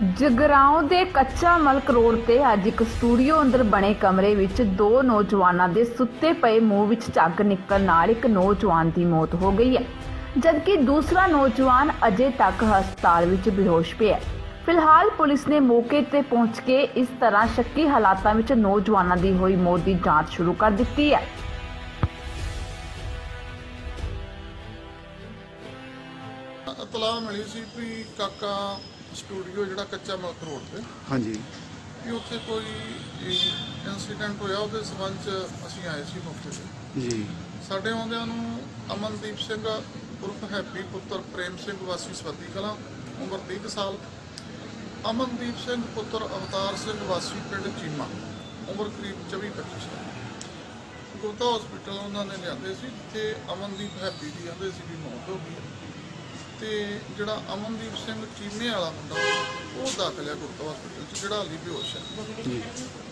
ਜਗਰਾਉਂ ਦੇ ਕੱਚਾ ਮਲਕ ਰੋਡ ਤੇ ਅੱਜ ਇੱਕ ਸਟੂਡੀਓ ਅੰਦਰ ਬਣੇ ਕਮਰੇ ਵਿੱਚ ਦੋ ਨੌਜਵਾਨਾਂ ਦੇ ਸੁੱਤੇ ਪਏ ਮੂੰਹ ਵਿੱਚ ਝੱਗ ਨਿਕਲਣ ਨਾਲ ਇੱਕ ਨੌਜਵਾਨ ਦੀ ਮੌਤ ਹੋ ਗਈ ਹੈ। ਜਦਕਿ ਦੂਸਰਾ ਨੌਜਵਾਨ ਅਜੇ ਤੱਕ ਹਸਪਤਾਲ ਵਿੱਚ ਬੇਹੋਸ਼ ਪਿਆ ਹੈ। ਫਿਲਹਾਲ ਪੁਲਿਸ ਨੇ ਮੌਕੇ ਤੇ ਪਹੁੰਚ ਕੇ ਇਸ ਤਰ੍ਹਾਂ ਸ਼ੱਕੀ ਹਾਲਾਤਾਂ ਵਿੱਚ ਨੌਜਵਾਨਾਂ ਦੀ ਹੋਈ ਮੌਤ ਦੀ ਜਾਂਚ ਸ਼ੁਰੂ ਕਰ ਦਿੱਤੀ ਹੈ। ਇਤਲਾਹ ਮਿਲੀ ਸੀ ਵੀ ਕਾਕਾ ਸਟੂਡੀਓ ਜਿਹੜਾ ਕੱਚਾ ਮਲਕ ਰੋਡ ਤੇ ਹਾਂਜੀ। ਵੀ ਉੱਥੇ ਕੋਈ ਇਨਸੀਡੈਂਟ ਹੋਇਆ ਉਹਦੇ ਸਬੰਧ ਚ ਅਸੀਂ ਆਏ ਸੀ ਮੌਕੇ ਤੇ। ਜੀ। ਸਾਡੇ ਆਉਂਦਿਆਂ ਨੂੰ ਅਮਨਦੀਪ ਸਿੰਘ ਉਰਫ ਹੈਪੀ ਪੁੱਤਰ ਪ੍ਰੇਮ ਸਿੰਘ ਵਾਸੀ ਸਵੱਦੀ ਕਲਾਂ ਉਮਰ 30 ਕੁ ਸਾਲ ਅਮਨਦੀਪ ਸਿੰਘ ਪੁੱਤਰ ਅਵਤਾਰ ਸਿੰਘ ਵਾਸੀ ਪਿੰਡ ਚੀਮਾ ਉਮਰ ਕਰੀਬ 24 25 ਸਾਲ। ਗੁਰਦਾ ਹਸਪੀਟਲ ਉਹਨਾਂ ਨੇ ਲਿਆਂਦੇ ਸੀ ਤੇ ਅਮਨਦੀਪ ਹੈਪੀ ਦੀ ਕਹਿੰਦੇ ਸੀ ਵੀ ਮੌਤ ਹੋ ਗਈ ਤੇ ਜਿਹੜਾ ਅਮਨਦੀਪ ਸਿੰਘ ਚੀਮੇ ਵਾਲਾ ਮੁੰਡਾ ਉਹ ਦਾਖਲ ਹੈ ਗੁਰਦੁਆਰਾ ਹਸਪੀਟਲ 'ਚ, ਜਿਹੜਾ ਹਾਲੀ ਬੇਹੋਸ਼ ਹੈ।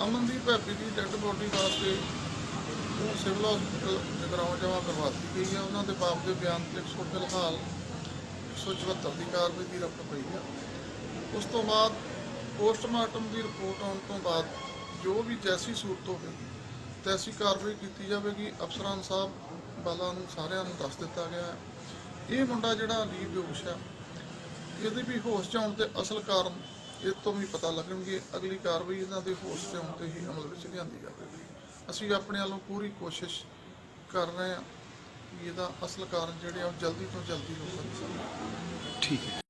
ਅਮਨਦੀਪ ਹੈਪੀ ਦੀ ਡੈੱਡ ਬੋਡੀ ਵਾਸਤੇ ਉਹ ਸਿਵਲ ਹਸਪੀਟਲ ਜਗਰਾਉਂ ਜਮ੍ਹਾਂ ਕਰਵਾ ਦਿੱਤੀ ਗਈ ਹੈ। ਉਹਨਾਂ ਦੇ ਬਾਪ ਦੇ ਬਿਆਨ ਤੇ 100 ਫਿਲਹਾਲ 174 ਦੀ ਕਾਰਵਾਈ ਦੀ ਰਕਮ ਪਈ ਹੈ। ਉਸ ਤੋਂ ਬਾਅਦ ਪੋਸਟਮਾਰਟਮ ਦੀ ਰਿਪੋਰਟ ਆਉਣ ਤੋਂ ਬਾਅਦ ਜੋ ਵੀ ਜੈਸੀ ਸੂਰਤ ਹੋਵੇ, ਤੈਸੀ ਕਾਰਵਾਈ ਕੀਤੀ ਜਾਵੇਗੀ। ਅਫਸਰਾਂ ਸਾਹਿਬ ਬਾਲਾ ਨੂੰ ਸਾਰਿਆਂ ਨੂੰ ਦੱਸ ਦਿੱਤਾ ਗਿਆ ਹੈ। ਇਹ ਮੁੰਡਾ ਜਿਹੜਾ ਲੀਵ ਬੇਹੋਸ਼ ਆ, ਇਹਦੇ ਵੀ ਹੋਸ਼ 'ਚ ਆਉਣ ਤੇ ਅਸਲ ਕਾਰਨ ਇਹ ਤੋਂ ਵੀ ਪਤਾ ਲੱਗਣਗੇ ਅਗਲੀ ਕਾਰਵਾਈ ਇਹਨਾਂ ਦੇ ਹੋਸ਼ 'ਚ ਆਉਣ ਤੇ ਹੀ ਅਮਲ ਵਿੱਚ ਲਿਆਂਦੀ ਜਾਵੇਗੀ। ਅਸੀਂ ਆਪਣੇ ਵੱਲੋਂ ਪੂਰੀ ਕੋਸ਼ਿਸ਼ ਕਰ ਰਹੇ ਹਾਂ ਕਿ ਇਹਦਾ ਅਸਲ ਕਾਰਨ ਜਿਹੜੇ ਆ ਉਹ ਜਲਦੀ ਤੋਂ ਜਲਦੀ ਲੋਕਾਂ ਦੇ ਸਾਹਮਣੇ ਠੀਕ ਹੈ।